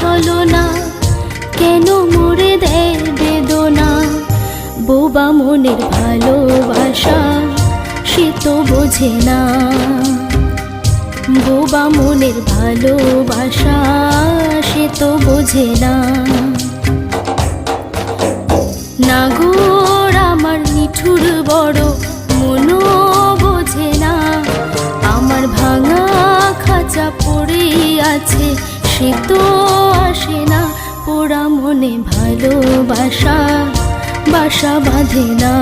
ছলনা। কেন মরে দেয় বেদনা? বোবা মনের ভালোবাসা, সে তো বোঝে না। বোবা মনের ভালোবাসা, সে তো বোঝে না। নাগর আমার নিঠুর বড় মনো বোঝে না। আমার ভাঙা খাঁচা পড়ে আছে সে তো আসে না পোড়া মনে ভালোবাসা বাসা বাঁধে না।